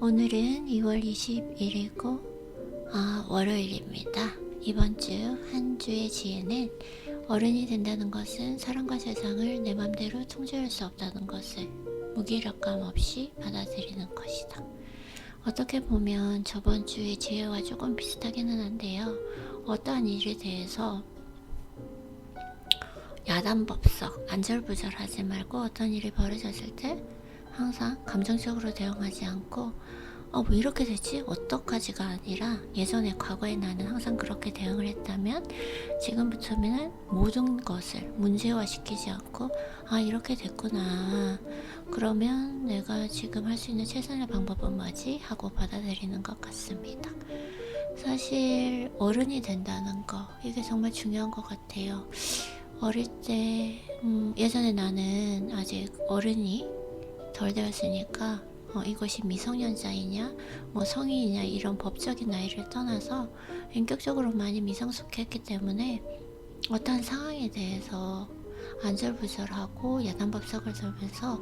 오늘은 2월 21일이고, 아, 월요일입니다. 이번 주 한 주의 지혜는 어른이 된다는 것은 사람과 세상을 내 맘대로 통제할 수 없다는 것을 무기력감 없이 받아들이는 것이다. 어떻게 보면 저번 주의 지혜와 조금 비슷하기는 한데요. 어떠한 일에 대해서 야단법석, 안절부절하지 말고 어떤 일이 벌어졌을 때 항상 감정적으로 대응하지 않고 어, 왜 이렇게 되지? 어떡하지가 아니라 예전에 과거에 나는 항상 그렇게 대응을 했다면 지금부터는 모든 것을 문제화 시키지 않고 아, 이렇게 됐구나. 그러면 내가 지금 할 수 있는 최선의 방법은 뭐지? 하고 받아들이는 것 같습니다. 사실 어른이 된다는 거, 이게 정말 중요한 것 같아요. 어릴 때, 음, 예전에 나는 아직 어른이 덜 되었으니까 어, 이것이 미성년자이냐, 뭐 성인이냐 이런 법적인 나이를 떠나서 인격적으로 많이 미성숙했기 때문에 어떠한 상황에 대해서 안절부절하고 야단법석을 들면서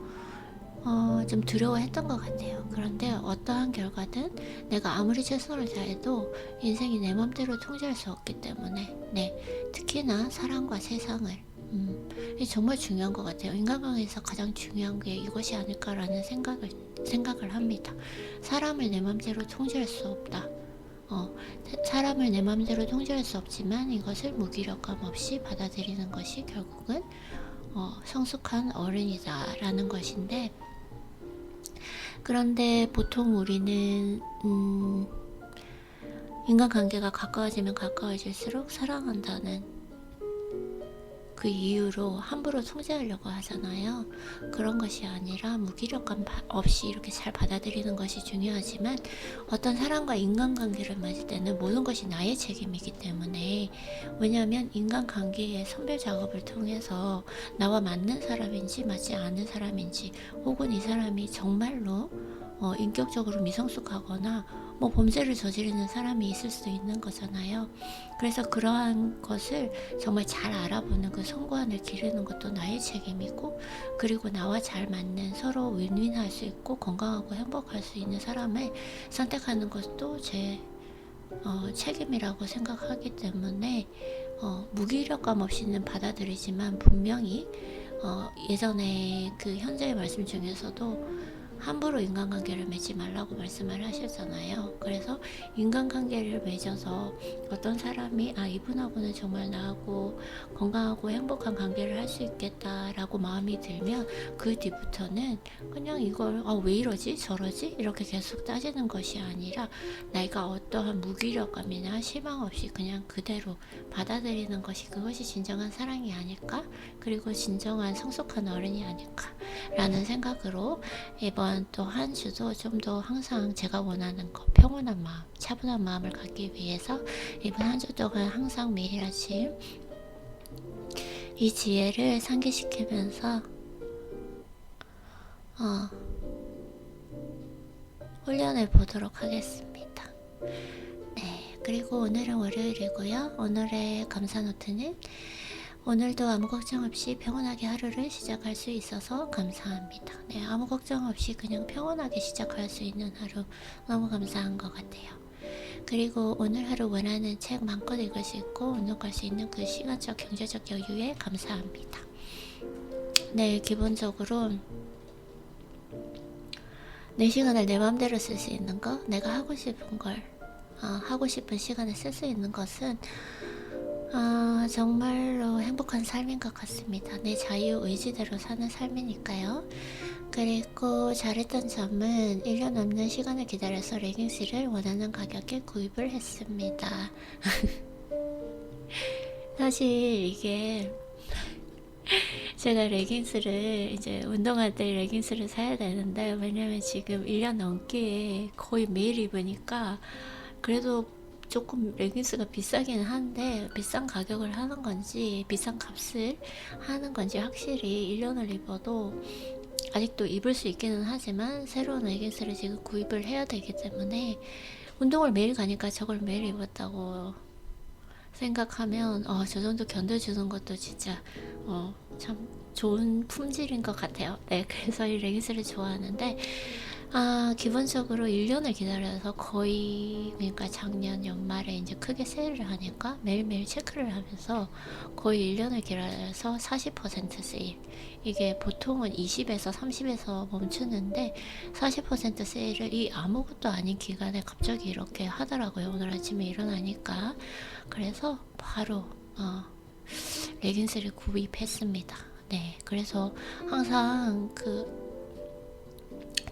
어, 좀 두려워했던 것 같아요. 그런데 어떠한 결과든 내가 아무리 최선을 다해도 인생이 내 맘대로 통제할 수 없기 때문에 네 특히나 사람과 세상을 음, 정말 중요한 것 같아요. 인간관계에서 가장 중요한 게 이것이 아닐까라는 생각을 생각을 합니다. 사람을 내 맘대로 통제할 수 없다. 어, 사람을 내 맘대로 통제할 수 없지만 이것을 무기력감 없이 받아들이는 것이 결국은 어, 성숙한 어른이다라는 것인데 그런데 보통 우리는 음, 인간관계가 가까워지면 가까워질수록 사랑한다는 그 이유로 함부로 통제하려고 하잖아요. 그런 것이 아니라 무기력감 없이 이렇게 잘 받아들이는 것이 중요하지만 어떤 사람과 인간관계를 맺을 때는 모든 것이 나의 책임이기 때문에 왜냐하면 인간관계의 선별 작업을 통해서 나와 맞는 사람인지 맞지 않는 사람인지 혹은 이 사람이 정말로 어, 인격적으로 미성숙하거나 뭐 범죄를 저지르는 사람이 있을 수도 있는 거잖아요. 그래서 그러한 것을 정말 잘 알아보는 그 성관을 기르는 것도 나의 책임이고, 그리고 나와 잘 맞는 서로 윈윈할 수 있고 건강하고 행복할 수 있는 사람을 선택하는 것도 제 어, 책임이라고 생각하기 때문에 어, 무기력감 없이는 받아들이지만 분명히 어, 예전에 그 현재의 말씀 중에서도 함부로 인간관계를 맺지 말라고 말씀을 하셨잖아요. 그래서 인간관계를 맺어서 어떤 사람이 아 이분하고는 정말 나하고 건강하고 행복한 관계를 할 수 있겠다라고 마음이 들면 그 뒤부터는 그냥 이걸 아 왜 이러지? 저러지? 이렇게 계속 따지는 것이 아니라 내가 어떠한 무기력감이나 실망 없이 그냥 그대로 받아들이는 것이 그것이 진정한 사랑이 아닐까? 그리고 진정한 성숙한 어른이 아닐까 라는 생각으로 이번 이번 또 한 주도 좀 더 항상 제가 원하는 것, 평온한 마음, 차분한 마음을 갖기 위해서 이번 한 주 동안 항상 매일 아침 이 지혜를 상기시키면서 어, 훈련해 보도록 하겠습니다. 네, 그리고 오늘은 월요일이고요. 오늘의 감사 노트는 오늘도 아무 걱정 없이 평온하게 하루를 시작할 수 있어서 감사합니다. 네, 아무 걱정 없이 그냥 평온하게 시작할 수 있는 하루 너무 감사한 것 같아요. 그리고 오늘 하루 원하는 책 마음껏 읽을 수 있고 운동할 수 있는 그 시간적 경제적 여유에 감사합니다. 네, 기본적으로 내 시간을 내 마음대로 쓸 수 있는 거, 내가 하고 싶은 걸 어, 하고 싶은 시간을 쓸 수 있는 것은 아, 정말로 행복한 삶인 것 같습니다. 내 자유 의지대로 사는 삶이니까요. 그리고 잘했던 점은 1년 넘는 시간을 기다려서 레깅스를 원하는 가격에 구입을 했습니다. 사실 이게 제가 레깅스를 이제 운동할 때 레깅스를 사야 되는데 왜냐면 지금 1년 넘게 거의 매일 입으니까 그래도 조금 레깅스가 비싸긴 한데 비싼 가격을 하는 건지 비싼 값을 하는 건지 확실히 1년을 입어도 아직도 입을 수 있기는 하지만 새로운 레깅스를 지금 구입을 해야 되기 때문에 운동을 매일 가니까 저걸 매일 입었다고 생각하면 어, 저 정도 견뎌주는 것도 진짜 어, 참 좋은 품질인 것 같아요. 네, 그래서 이 레깅스를 좋아하는데 아, 기본적으로 1년을 기다려서 거의, 그러니까 작년 연말에 이제 크게 세일을 하니까 매일매일 체크를 하면서 거의 1년을 기다려서 40% 세일. 이게 보통은 20에서 30에서 멈추는데 40% 세일을 이 아무것도 아닌 기간에 갑자기 이렇게 하더라고요. 오늘 아침에 일어나니까. 그래서 바로, 어, 레깅스를 구입했습니다. 네. 그래서 항상 그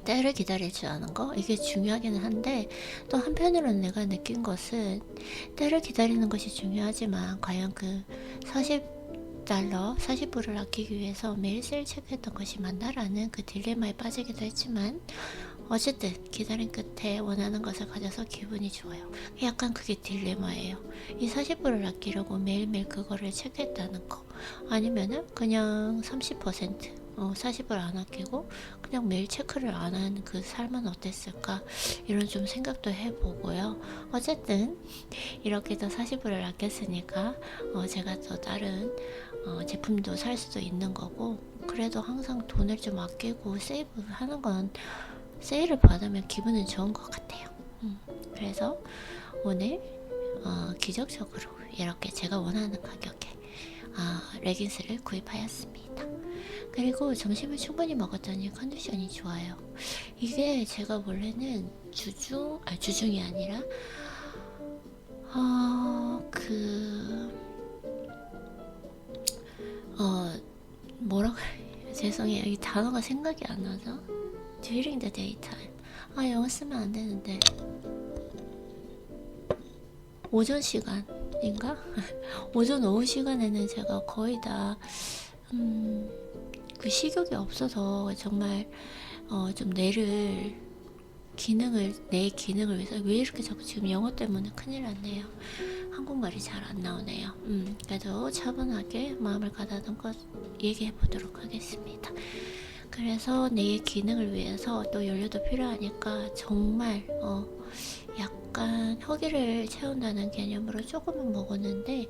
때를 줄 아는 거 이게 중요하기는 한데 또 한편으로는 내가 느낀 것은 때를 기다리는 것이 중요하지만 과연 그 40달러 40불을 아끼기 위해서 매일 세일 체크했던 것이 맞나라는 그 딜레마에 빠지기도 했지만 어쨌든 기다린 끝에 원하는 것을 가져서 기분이 좋아요. 약간 그게 딜레마예요. 이 40불을 아끼려고 매일매일 그거를 체크했다는 거 아니면은 그냥 30% 어, 40을 안 아끼고 그냥 매일 체크를 안 하는 그 삶은 어땠을까 이런 좀 생각도 해보고요. 어쨌든 이렇게 더 40불을 아꼈으니까 어, 제가 또 다른 어, 제품도 살 수도 있는 거고 그래도 항상 돈을 좀 아끼고 세이브 하는 건 세일을 받으면 기분은 좋은 것 같아요. 음, 그래서 오늘 어, 기적적으로 이렇게 제가 원하는 가격에 어, 레깅스를 구입하였습니다. 그리고 점심을 충분히 먹었더니 컨디션이 좋아요. 이게 제가 원래는 주중, 아 주중이 아니라 어, 그, 어, 뭐라고, 죄송해요. 이 단어가 생각이 안 나죠? during the daytime. 아, 영어 쓰면 안 되는데. 오전 시간인가? 오전 오후 시간에는 제가 거의 다, 음, 그 식욕이 없어서 정말, 어, 좀 뇌를, 기능을, 내 기능을 위해서, 왜 이렇게 자꾸 지금 영어 때문에 큰일 났네요. 한국말이 잘 안 나오네요. 음, 그래도 차분하게 마음을 가다듬고 얘기해 보도록 하겠습니다. 그래서 내 기능을 위해서 또 연료도 필요하니까 정말 어 약간 허기를 채운다는 개념으로 조금은 먹었는데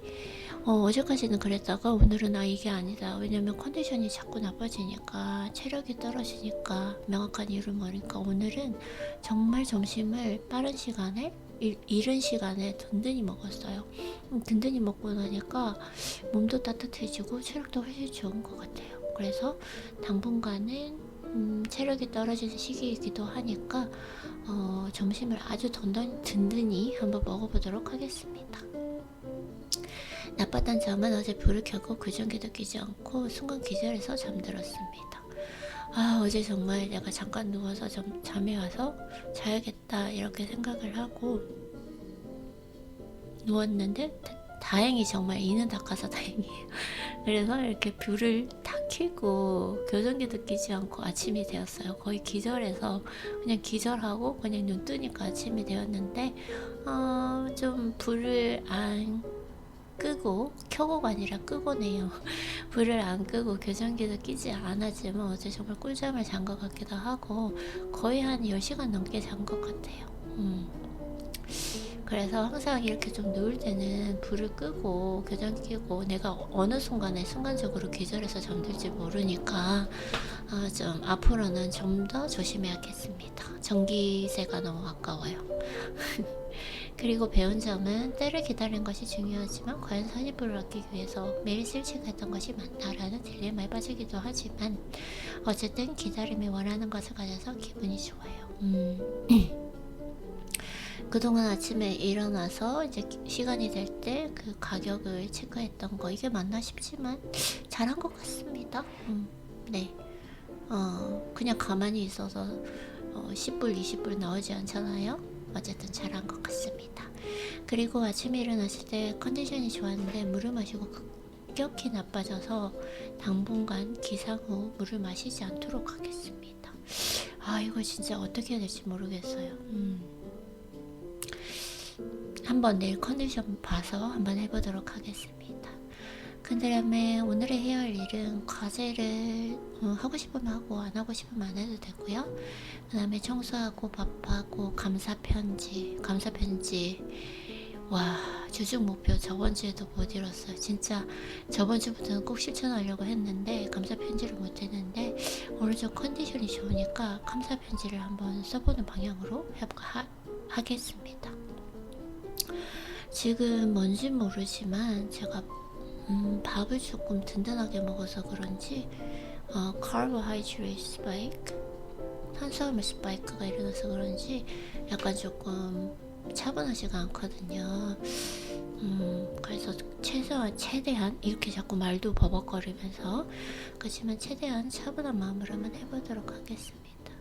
어, 어제까지는 그랬다가 오늘은 아 이게 아니다. 왜냐면 컨디션이 자꾸 나빠지니까 체력이 떨어지니까 명확한 이유를 모르니까 오늘은 정말 점심을 빠른 시간에 일, 이른 시간에 든든히 먹었어요. 음, 든든히 먹고 나니까 몸도 따뜻해지고 체력도 훨씬 좋은 것 같아요. 그래서 당분간은 음, 체력이 떨어지는 시기이기도 하니까 어, 점심을 아주 든든, 든든히 한번 먹어보도록 하겠습니다. 나빴던 점은 어제 불을 켜고 교정기도 끼지 않고 순간 기절해서 잠들었습니다. 아 어제 정말 내가 잠깐 누워서 좀 잠이 와서 자야겠다 이렇게 생각을 하고 누웠는데 다- 다행히 정말 이는 닦아서 다행이에요. 그래서 이렇게 불을 다 켜고 교정기도 끼지 않고 아침이 되었어요. 거의 기절해서 그냥 기절하고 그냥 눈 뜨니까 아침이 되었는데 어, 좀 불을 안 끄고 켜고가 아니라 끄고네요. 불을 안 끄고 교정기도 끼지 않았지만 어제 정말 꿀잠을 잔 것 같기도 하고 거의 한 10시간 넘게 잔 것 같아요. 음. 그래서 항상 이렇게 좀 누울 때는 불을 끄고 교정 끼고 내가 어느 순간에 순간적으로 기절해서 잠들지 모르니까 아, 좀 앞으로는 좀 더 조심해야겠습니다. 전기세가 너무 아까워요. 그리고 배운 점은 때를 기다린 것이 중요하지만 과연 산입불을 아끼기 위해서 매일 실직했던 것이 맞나라는 딜레마에 빠지기도 하지만 어쨌든 기다림이 원하는 것을 가져서 기분이 좋아요. 음. 그동안 아침에 일어나서 이제 시간이 될 때 그 가격을 체크했던 거 이게 맞나 싶지만 잘한 것 같습니다. 음, 네. 어, 그냥 가만히 있어서 어, 10불, 20불 나오지 않잖아요. 어쨌든 잘한 것 같습니다. 그리고 아침에 일어났을 때 컨디션이 좋았는데 물을 마시고 급격히 나빠져서 당분간 기상 후 물을 마시지 않도록 하겠습니다. 아, 이거 진짜 어떻게 해야 될지 모르겠어요. 음. 한번 내일 컨디션 봐서 한번 해보도록 하겠습니다. 그 다음에 오늘의 해야 할 일은 과제를 어, 하고 싶으면 하고 안 하고 싶으면 안 해도 되고요. 그 다음에 청소하고 밥하고 감사 편지, 감사 편지 와 주중 목표 저번 주에도 못 이뤘어요. 진짜 저번 주부터는 꼭 실천하려고 했는데 감사 편지를 못 했는데 오늘 좀 컨디션이 좋으니까 감사 편지를 한번 써보는 방향으로 하, 하겠습니다. 지금 뭔진 모르지만 제가 음, 밥을 조금 든든하게 먹어서 그런지 어, carbohydrate spike 탄수화물 스파이크가 일어나서 그런지 약간 조금 차분하지가 않거든요. 음, 그래서 최소한 최대한 이렇게 자꾸 말도 버벅거리면서 그렇지만 최대한 차분한 마음으로 한번 해보도록 하겠습니다.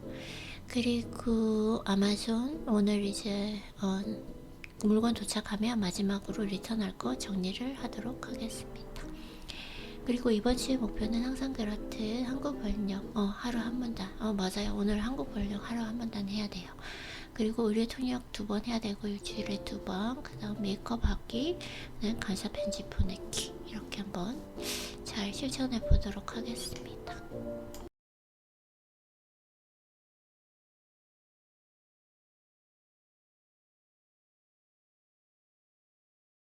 그리고 아마존 오늘 이제 어, 물건 도착하면 마지막으로 리턴할 거 정리를 하도록 하겠습니다. 그리고 이번 주의 목표는 항상 그렇듯 한국 번역 어, 하루 한 번단 어 맞아요. 오늘 한국 번역 하루 한 번단 해야 돼요. 그리고 의뢰 통역 두 번 해야 되고 일주일에 두 번 그 다음 메이크업 하기 그다음 간사 편집 보내기 이렇게 한번 잘 실천해 보도록 하겠습니다